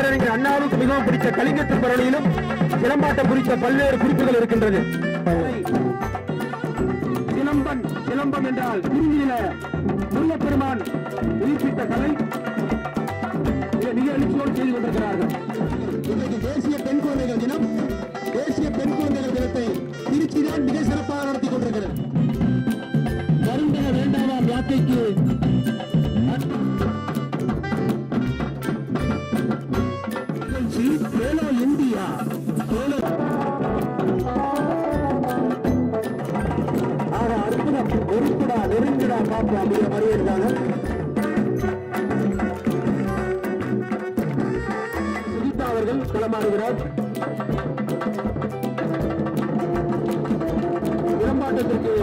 பேரறிஞர் அண்ணாவுக்கு மிகவும் பிடித்த கலிங்க திருப்பரணியிலும் சிலம்பாட்டம் குறித்த பல்வேறு குறிப்புகள் இருக்கின்றது. சிலம்பன் சிலம்பம் என்றால் குறிஞ்சியில முருகப்பெருமான் உயிர்ப்பித்த கலை. மிக எழுச்சியோடு செய்து கொண்டிருக்கிறார்கள். இன்றைக்கு தேசிய பெண் குழந்தைகள் தினம் தேசிய பெண் குழந்தைகள் தினத்தை திருச்சி தான் மிக சிறப்பாக நடத்தி கொண்டிருக்கிறது. வருந்தக வேண்டாமா யாத்திரைக்கு அற்புதம் ஒருக்குடா நெருங்குடா பாப்பா அப்படிங்கிற மாதிரி இருக்காங்க சுஜிதா அவர்கள் களமாடுகிறார். விளம்பாட்டத்திற்கு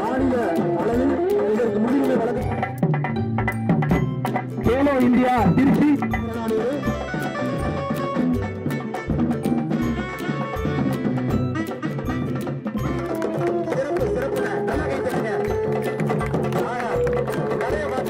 மாநில அளவில் இதற்கு முடிவுகளை வழங்க கேலோ இந்தியா திருச்சி.